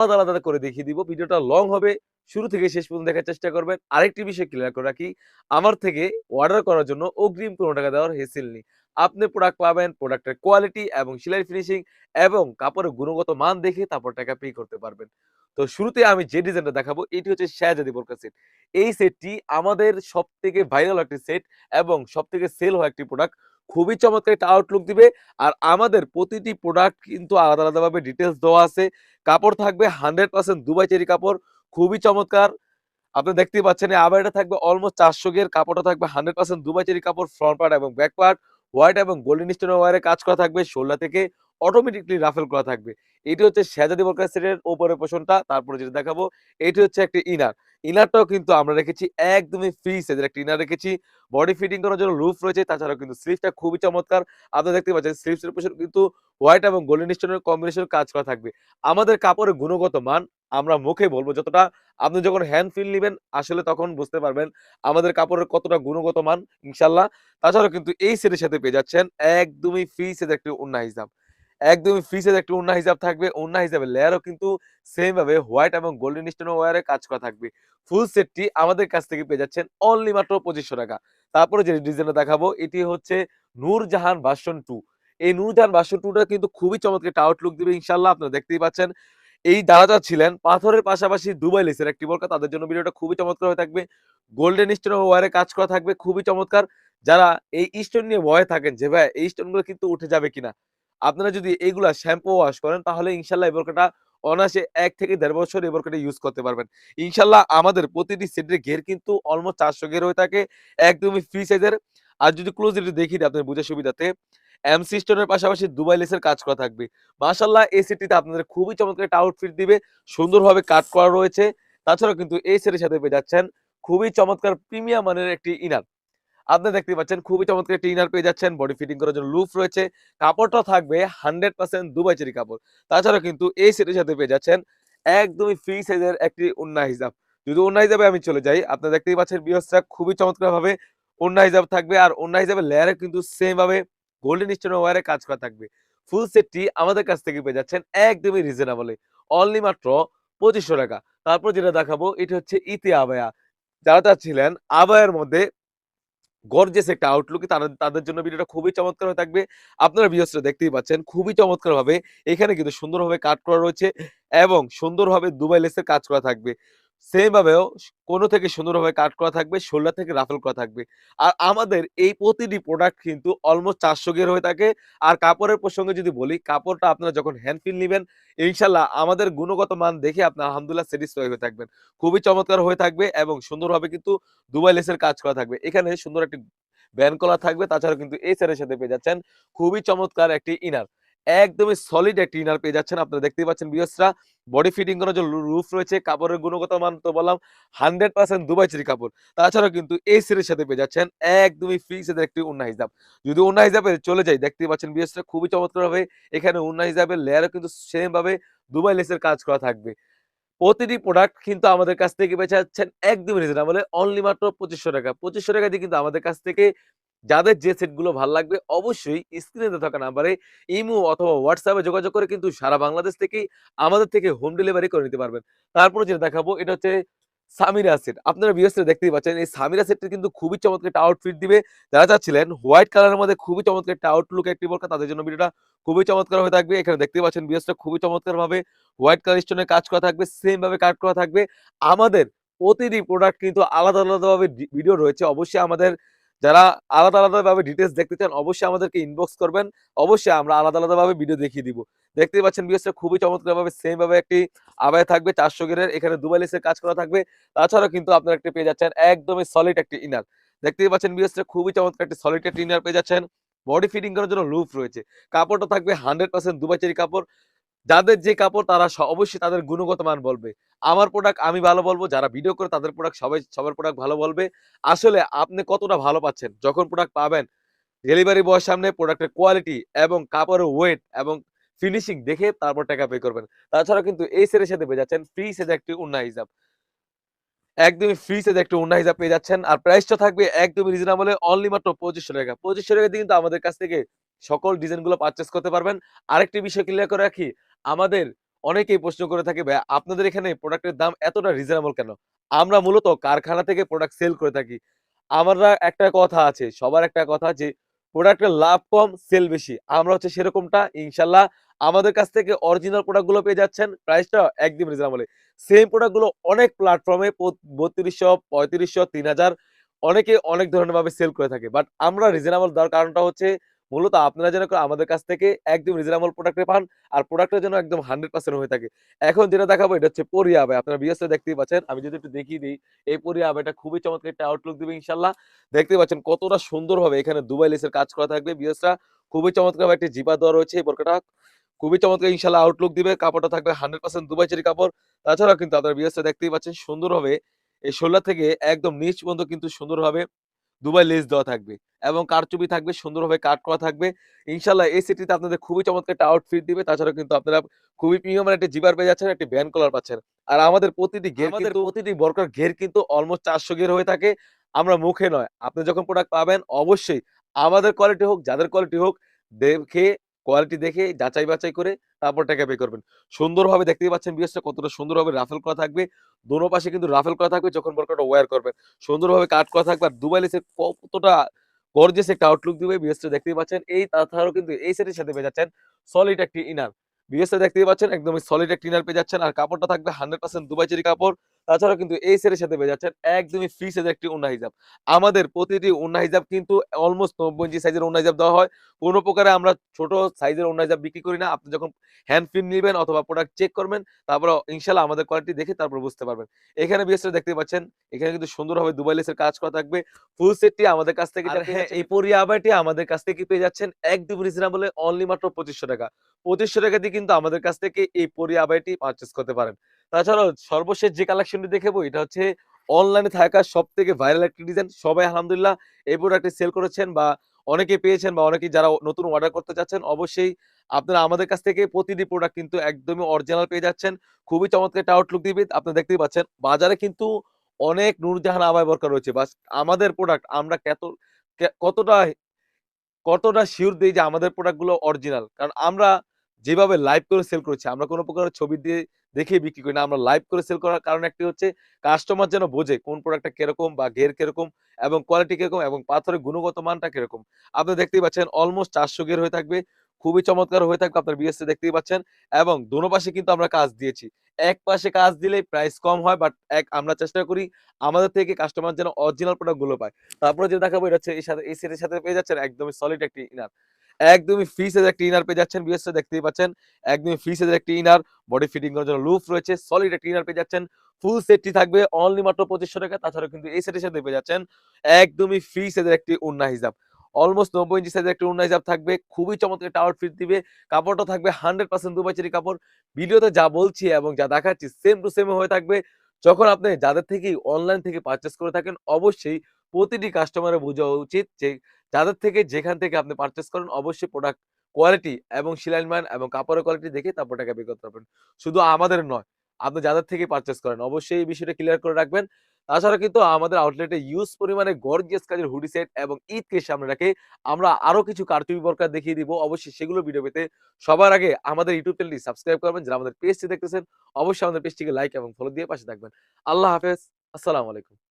আলাদা আলাদা করে দেখিয়ে দিব। ভিডিওটা লং হবে, শুরু থেকে শেষ পর্যন্ত দেখার চেষ্টা করবেন। আরেকটি বিষয় ক্লিয়ার করে রাখি, আমার থেকে অর্ডার করার জন্য অগ্রিম কোনো টাকা দেওয়ার হেসেল নেই। আপনি প্রোডাক্ট পাবেন প্রোডাক্টের কোয়ালিটি এবং সেলাই ফিনিশিং এবং কাপড়ের গুণগত মান দেখে তারপর টাকা পে করতে পারবেন। তো শুরুতে আমি যে ডিজাইনটা দেখাবো, এটি হচ্ছে শাহজাদি বোরকা সেট এই সেটটি আমাদের সব থেকে ভাইরাল একটি সেট এবং সব থেকে সেল হওয়া একটি প্রোডাক্ট খুবই চমৎকার একটা আউটলুক দিবে। আর আমাদের প্রতিটি প্রোডাক্ট কিন্তু আলাদা আলাদাভাবে ডিটেলস দেওয়া আছে। কাপড় থাকবে হান্ড্রেড পার্সেন্ট দুবাই চেরি কাপড়, খুবই চমৎকার। আপনি দেখতেই পাচ্ছেন আবার এটা থাকবে অলমোস্ট চারশো গের, কাপড়টা থাকবে হান্ড্রেড পার্সেন্ট দুবাই চেরি কাপড় ফ্রন্ট পার্ট এবং ব্যাক পার্ট হোয়াইট এবং গোল্ডেন স্টোন ওয়ারে কাজ করা থাকবে ষোলা থেকে অটোমেটিকলি রাফেল করা থাকবে। এটি হচ্ছে শেজাদি বরকার সেটের ওপরের পোষণটা, তারপরে যেটা দেখাবো, এটি হচ্ছে একটি ইনার। ইনারটাও কিন্তু আমরা রেখেছি একদমই ফ্রি সাইজের একটা ইনার রেখেছি। বডি ফিটিং করার জন্য লুফ রয়েছে, তাছাড়াও কিন্তু স্লিভসটা খুবই চমৎকার। আপনি দেখতে পাচ্ছেন স্লিভসের পোষণ কিন্তু হোয়াইট এবং গোল্ডেন স্টোনের কম্বিনেশন কাজ করা থাকবে। আমাদের কাপড়ের গুণগত মান আমরা মুখে বলব যতটা, আপনি যখন হ্যান্ড ফিল নেবেন, আসলে তখন বুঝতে পারবেন আমাদের কাপড়ের কতটা গুণগত মান, ইনশাল্লাহ। তাছাড়াও কিন্তু এই সেটের সাথে পেয়ে যাচ্ছেন একদমই ফ্রি সেট একটি অন্য হিসাব একদমই ফ্রি সেট একটি উন্না হিসাব থাকবে। উন্না হিসাবে লেয়ারও কিন্তু সেম ভাবে হোয়াইট এবং গোল্ডেন স্টোন ওয়ারে কাজ করা থাকবে। ফুল সেটটি আমাদের কাছ থেকে পেয়ে যাচ্ছেন অনলি মাত্র পঁচিশশো টাকা। তারপরে যে ডিজাইনটা দেখাবো, এটি হচ্ছে নূরজাহান ভার্সন টু এই নূরজাহান ভার্সন টুটা কিন্তু খুবই চমৎকার একটা আউটলুক দিবে ইনশাল্লাহ আপনারা দেখতেই পাচ্ছেন। এই দাদাটা ছিলেন পাথরের পাশাপাশি দুবাই লেসের একটি বলকা তাদের জন্য ভিডিওটা খুবই চমৎকার হয়ে থাকবে। গোল্ডেন স্টোন ওয়ারে কাজ করা থাকবে, খুবই চমৎকার। যারা এই স্টোন নিয়ে ভয়ে থাকেন যে, ভাই, এই স্টোনগুলো কিন্তু উঠে যাবে কিনা? আপনারা যদি এইগুলা শ্যাম্পু ওয়াশ করেন, তাহলে ইনশাল্লাহ এই বোরকাটা অনায়াসে এক থেকে দেড় বছর এই বোরকাটা ইউজ করতে পারবেন। ইনশাল্লাহ আমাদের প্রতিটি সেটের ঘের কিন্তু অলমোস্ট চারশো ঘের হয়ে থাকে, একদমই ফ্রি সাইজের আর যদি ক্লোজ একটু দেখি আপনার বুঝার সুবিধাতে এমসি স্টোনের পাশাপাশি দুবাই লেসের কাজ করা থাকবে। মাশাল্লাহ এই সেটটিতে আপনাদের খুবই চমৎকার একটা আউটফিট দিবে, সুন্দরভাবে কাট করা রয়েছে। তাছাড়াও কিন্তু এই সেটের সাথে পেয়ে যাচ্ছেন খুবই চমৎকার প্রিমিয়াম মানের একটি ইনার আপনি দেখতে পাচ্ছেন খুবই চমৎকার একটি পেয়ে যাচ্ছেন বডি ফিটিং করার জন্য লুফ রয়েছে, কাপড়টা থাকবে হান্ড্রেড পার্সেন্ট দুবাই চেরি কাপড়। তাছাড়াও কিন্তু এই সেটের সাথে পেয়ে যাচ্ছেন একদমই ফ্রি সাইজের একটি উন্না হিসাব যদি অন্য হিসাবে আমি চলে যাই আপনারা দেখতেই পাচ্ছেন বিয়সটা খুবই চমৎকার ভাবে উন্না হিসাব থাকবে আর উন্না হিসাবে লেয়ারে কিন্তু সেম ভাবে গোল্ডেন স্টোন ওয়ারে কাজ করা থাকবে। ফুল সেটটি আমাদের কাছ থেকে পেয়ে যাচ্ছেন একদমই রিজনেবলে অনলি মাত্র পঁচিশশো টাকা। তারপর যেটা দেখাবো, এটা হচ্ছে ইতি আবায়া। যারা চাচ্ছিলেন আবায়ের মধ্যে গর্জেস একটা আউটলুকে তারা, তাদের জন্য ভিডিওটা খুবই চমৎকার হয়ে থাকবে। আপনারা ভিডিওসটা দেখতেই পাচ্ছেন, খুবই চমৎকারভাবে এখানে কিন্তু সুন্দরভাবে কাট করা রয়েছে এবং সুন্দরভাবে দুবাই লেসের কাজ করা থাকবে। সেম ভাবেও কোনো থেকে সুন্দরভাবে কাট করা থাকবে শোল্ডার থেকে রাফেল করা থাকবে। আর আমাদের এই প্রতিটি প্রোডাক্ট কিন্তু অলমোস্ট চারশো গের হয়ে থাকে। আর কাপড়ের প্রসঙ্গে যদি বলি, কাপড়টা আপনারা যখন হ্যান্ড ফিল নেবেন, ইনশাল্লাহ আমাদের গুণগত মান দেখে আপনার আলহামদুলিল্লাহ স্যাটিসফাই হয়ে থাকবেন। খুবই চমৎকার হয়ে থাকবে এবং সুন্দরভাবে কিন্তু দুবাই লেসের কাজ করা থাকবে। এখানে সুন্দর একটি ব্যান কলার থাকবে তাছাড়া কিন্তু এই সেটের সাথে পেয়ে যাচ্ছেন খুবই চমৎকার একটি ইনার একদমই সলিড একটি ইনার পেয়ে যাচ্ছেন। আপনারা দেখতেই পাচ্ছেন বিয়সরা বডি ফিটিং করার জন্য রুফ রয়েছে, কাপড়ের গুণগত মান তো বললাম হান্ড্রেড পার্সেন্ট দুবাই চেরি কাপড়। তাছাড়াও কিন্তু এই সেটের সাথে পেয়ে যাচ্ছেন একদমই ফ্রি একটি উন্না হিসাব যদি উন্না হিসাবে চলে যায় দেখতেই পাচ্ছেন বিএসটা খুবই চমৎকার ভাবে এখানে উন্না হিসাবে লেয়ারও কিন্তু সেম ভাবে দুবাই লেসের কাজ করা থাকবে। প্রতিটি প্রোডাক্ট কিন্তু আমাদের কাছ থেকে বেঁচে যাচ্ছেন একদমই রিজনেবল অনলি মাত্র পঁচিশশো টাকা। পঁচিশশো টাকা দিয়ে কিন্তু আমাদের কাছ থেকে যাদের যে সেটগুলো ভালো লাগবে অবশ্যই স্ক্রিনে থাকা নাম্বারে ইমো অথবা হোয়াটসঅ্যাপে যোগাযোগ করে কিন্তু সারা বাংলাদেশ থেকেই আমাদের থেকে হোম ডেলিভারি করে নিতে পারবেন। তারপরে যেটা দেখাবো এটা হচ্ছে সামিরা সেট আপনারা বিএসটা দেখতেই পাচ্ছেন এই সামিরা সেটটি কিন্তু খুবই চমৎকার একটা আউটফিট দিবে। যারা চাচ্ছিলেন হোয়াইট কালারের মধ্যে খুবই চমৎকার একটা আউটলুক একটি বোরকা তাদের জন্য ভিডিওটা খুবই চমৎকার হয়ে থাকবে। এখানে দেখতেই পাচ্ছেন বিএসটা খুবই চমৎকার ভাবে হোয়াইট কালার স্টোনের কাজ করা থাকবে সেম ভাবে কাট করা থাকবে। আমাদের প্রতিটি প্রোডাক্ট কিন্তু আলাদা আলাদা ভাবে ভিডিও রয়েছে। অবশ্যই আমাদের যারা আলাদা আলাদা ভাবে ডিটেলস দেখতে চান, অবশ্যই আমাদেরকে ইনবক্স করবেন। অবশ্যই আমরা আলাদা আলাদা ভাবে ভিডিও দেখিয়ে দিব। দেখতেই পাচ্ছেন বিএসটা খুবই চমৎকার ভাবে একটি আবায় থাকবে, চারশো গেরের এখানে দুবাই লেসের কাজ করা থাকবে। তাছাড়াও কিন্তু আপনারা একটি পেয়ে যাচ্ছেন একদমই সলিড একটি ইনার দেখতেই পাচ্ছেন বিএসটা খুবই চমৎকার একটি সলিড একটি ইনার পেয়ে যাচ্ছেন। বডি ফিটিং করার জন্য লুপ রয়েছে। কাপড়টা থাকবে হান্ড্রেড পার্সেন্ট দুবাই চেরি কাপড়। যাদের যে কাপড় তারা অবশ্যই তাদের গুণগত মান বলবে। আমার প্রোডাক্ট আমি ভালো বলব, যারা ভিডিও করে তাদের প্রোডাক্ট সবাই, সবার প্রোডাক্ট ভালো বলবে। আসলে আপনি কতটা ভালো পাচ্ছেন? যখন প্রোডাক্ট পাবেন ডেলিভারি বয়ের সামনে প্রোডাক্টের কোয়ালিটি এবং কাপড়ের ওয়েট এবং ফিনিশিং দেখে তারপর টাকা পে করবেন। তাছাড়া কিন্তু এই সেটের সাথে পেয়ে যাচ্ছেন ফ্রি সেট একটি উন্না হিসাব একদমই ফ্রি সেট একটি উন্না হিসাব পেয়ে যাচ্ছেন। আর প্রাইসটা থাকবে একদমই রিজনেবলে অনলি মাত্র পঁচিশশো টাকা। পঁচিশশো টাকা দিয়ে কিন্তু আমাদের কাছ থেকে সকল ডিজাইনগুলো পারচেস করতে পারবেন। আরেকটি বিষয় ক্লিয়ার করে রাখি আমাদের অনেকেই প্রশ্ন করে থাকে ভাইয়া আপনাদের এখানে প্রোডাক্টের দাম এতটা রিজনেবল কেন? আমরা মূলত কারখানা থেকে প্রোডাক্ট সেল করে থাকি। আমরা একটা কথা আছে, সবার একটা কথা যে প্রোডাক্টের লাভ কম, সেল বেশি। আমরা হচ্ছে সেরকমটা ইনশাল্লাহ আমাদের কাছ থেকে অরিজিনাল প্রোডাক্টগুলো পেয়ে যাচ্ছেন প্রাইসটা একদম রিজনেবল সেম প্রোডাক্টগুলো অনেক প্ল্যাটফর্মে বত্রিশশো পঁয়ত্রিশশো তিন হাজার অনেকে অনেক ধরনের ভাবে সেল করে থাকে। বাট আমরা রিজনেবল দেওয়ার কারণটা হচ্ছে মূলত আপনারা যেন আমাদের কাছ থেকে একদম রিজনেবল প্রোডাক্টে পান। আর প্রোডাক্টটা যেন একদম 100% হয়ে থাকে। এখন যেটা দেখাবো এটা হচ্ছে পরি আবায়া। আপনারা ভিউয়ার্সরা দেখতেই পাচ্ছেন। আমি যদি একটু দেখিয়ে দিই, এই পরি আবায়াটা খুবই চমৎকার একটা আউটলুক দিবে ইনশাল্লাহ দেখতে পাচ্ছেন কতটা সুন্দরভাবে এখানে দুবাই লেসের কাজ করা থাকবে। ভিউয়ার্সরা খুবই চমৎকারভাবে একটি জিপার দেওয়া রয়েছে এই বোরকাটা। খুবই চমৎকার ইনশাল্লাহ আউটলুক দিবে। কাপড়টা থাকবে 100% দুবাই চেরি কাপড়। তাছাড়াও কিন্তু আপনারা ভিউয়ার্সরা দেখতেই পাচ্ছেন সুন্দরভাবে এই শোল্ডার থেকে একদম নিচ পর্যন্ত কিন্তু সুন্দরভাবে দুবাই লেস দেওয়া থাকবে এবং কারচুপি থাকবে, সুন্দরভাবে কাট করা থাকবে। ইনশাল্লাহ এই সেটিতে আপনাদের খুবই চমৎকার একটা আউটফিট দিবে। তাছাড়াও কিন্তু আপনারা খুবই প্রিমিয়াম মানে একটা জিবার পেয়ে যাচ্ছেন, একটি ব্যান্ড কলার পাচ্ছেন। আর আমাদের প্রতিটি ঘের আমাদের প্রতিটি বরকার ঘের কিন্তু অলমোস্ট ৪০০ ঘের হয়ে থাকে। আমরা মুখে নয়। আপনি যখন প্রোডাক্ট পাবেন অবশ্যই আমাদের কোয়ালিটি হোক, যাদের কোয়ালিটি হোক দেখে কোয়ালিটি দেখে যাচাই বাছাই করে তারপর টাকা পে করবেন। সুন্দরভাবে দেখতেই পাচ্ছেন ভিউয়ার্সরা কতটা সুন্দরভাবে রাফেল করা থাকবে। দোনো পাশে কিন্তু রাফেল করা থাকবে যখন বোরকাটা ওয়্যার করবেন। সুন্দরভাবে কাট করা থাকবে আর দুবাই লেসের কতটা গর্জিয়াস একটা আউটলুক দিবে ভিউয়ার্সরা দেখতেই পাচ্ছেন। এই তাছাড়াও কিন্তু এই সেটের সাথে পেয়ে যাচ্ছেন সলিড একটি ইনার। ভিউয়ার্সরা দেখতেই পাচ্ছেন, একদমই সলিড একটি ইনার পেয়ে যাচ্ছেন আর কাপড়টা থাকবে 100% দুবাই চেরি কাপড়। তাছাড়াও কিন্তু এই সেটের সাথে পেয়ে যাচ্ছেন একদমই ফ্রি সাইজের একটি ওড়না হিজাব। আমাদের প্রতিটি ওড়না হিজাব কিন্তু অলমোস্ট ৯০ ইঞ্চি সাইজের ওড়না হিজাব দেওয়া হয়। কোনো প্রকারে আমরা ছোট সাইজের ওড়না হিজাব বিক্রি করি না। আপনি যখন হ্যান্ড ফিল নিবেন অথবা প্রোডাক্ট চেক করবেন তারপর ইনশাআল্লাহ আমাদের কোয়ালিটি দেখে তারপর বুঝতে পারবেন। এখানে ভিউয়ার্সরা দেখতে পাচ্ছেন এখানে কিন্তু সুন্দরভাবে দুবাই লেসের কাজ করা থাকবে। ফুল সেটটি আমাদের কাছ থেকে হ্যাঁ, এই পরি আমাদের কাছ থেকে পেয়ে যাচ্ছেন একদম রিজনেবল অনলি মাত্র ৳২৫০০ ৳২৫০০ দিয়ে কিন্তু আমাদের কাছ থেকে এই পরি পারচেজ করতে পারেন। তাছাড়াও সর্বশেষ যে কালেকশনটি দেখাবো, এটা হচ্ছে অনলাইনে থাকা সব থেকে ভাইরাল একটি ডিজাইন। সবাই আলহামদুলিল্লাহ এই প্রোডাক্টটি সেল করেছেন বা অনেকেই পেয়েছেন বা অনেকেই যারা নতুন অর্ডার করতে চাচ্ছেন, অবশ্যই আপনারা আমাদের কাছ থেকে প্রতিটি প্রোডাক্ট কিন্তু একদমই অরিজিনাল পেয়ে যাচ্ছেন। খুবই চমৎকার একটা আউটলুক দিবে। আপনি দেখতেই পাচ্ছেন। বাজারে কিন্তু অনেক নূরজাহান আবায়া বরকার রয়েছে। বাস আমাদের প্রোডাক্ট আমরা কেত কতটা কতটা সিউর দিই যে আমাদের প্রোডাক্টগুলো অরিজিনাল। কারণ আমরা যেভাবে লাইভ করে সেল করেছি, আমরা কোনো প্রকারের ছবি দিয়ে দেখেই বিক্রি করি না। আমরা লাইভ করে সেল করার কারণ একটি হচ্ছে কাস্টমার যেন বোঝে কোন প্রোডাক্টটা কীরকম বা ঘের কীরকম এবং কোয়ালিটি কীরকম এবং পাথরের গুণগত মানটা কীরকম। আপনি দেখতেই পাচ্ছেন অলমোস্ট ৪০০ ঘের হয়ে থাকবে। খুবই চমৎকার হয়ে থাকবে আপনার বিএসসি দেখতেই পাচ্ছেন এবং দোনো পাশে কিন্তু আমরা কাজ দিয়েছি। এক পাশে কাজ দিলে প্রাইস কম হয় বাট এক আমরা চেষ্টা করি আমাদের থেকে কাস্টমার যেন অরিজিনাল প্রোডাক্টগুলো পায়। তারপরে যেটা দেখাবো এটা হচ্ছে এই সাথে, এই সেটের সাথে পেয়ে যাচ্ছেন একদমই সলিড একটি ইনার। একদমই ফ্রি সাইজের একটি ইনার পেয়ে যাচ্ছেন ভিউয়ার্সরা দেখতেই পাচ্ছেন। একদমই ফ্রি সাইজের একটি ইনার, বডি ফিটিং করার জন্য লুফ রয়েছে। সলিড একটি ইনার পেয়ে যাচ্ছেন। ফুল সেটটি থাকবে অনলি মাত্র ৳২৫০০ তাছাড়াও কিন্তু এই সেটের সাথে পেয়ে যাচ্ছেন একদমই ফ্রি সাইজের একটি ওড়না হিসাব অলমোস্ট ৯০ ইঞ্চি সাইজের একটি উন্না হিসাব থাকবে। খুবই চমৎকার একটা আউটফিট দিবে। কাপড়টা থাকবে 100% দুবাই চেরি কাপড়। ভিডিওতে যা বলছি এবং যা দেখাচ্ছি সেম টু সেম হয়ে থাকবে। যখন আপনি যাদের থেকেই অনলাইন থেকে পারচেস করে থাকেন অবশ্যই প্রতিটি কাস্টমারের বোঝা উচিত যে যাদের থেকে যেখান থেকে আপনি পারচেজ করেন অবশ্যই প্রোডাক্ট কোয়ালিটি এবং সেলাইন মান এবং কাপড়ের কোয়ালিটি দেখে তারপর টাকা পে করতে পারবেন। শুধু আমাদের নয়, আপনি যাদের থেকে পারচেজ করেন অবশ্যই এই বিষয়টা ক্লিয়ার করে রাখবেন। তাছাড়া কিন্তু আমাদের আউটলেটে ইউজ পরিমাণে গর্জিয়াস কাজের হুডি সেট এবং ঈদকে সামনে রাখে আমরা আরও কিছু কারচুপি বোরকা দেখিয়ে দিব। অবশ্যই সেগুলো ভিডিও পেতে সবার আগে আমাদের ইউটিউব চ্যানেলটি সাবস্ক্রাইব করবেন। যারা আমাদের পেজটি দেখতেছেন অবশ্যই আমাদের পেজটিকে লাইক এবং ফলো দিয়ে পাশে থাকবেন। আল্লাহ হাফেজ। আসসালামু আলাইকুম।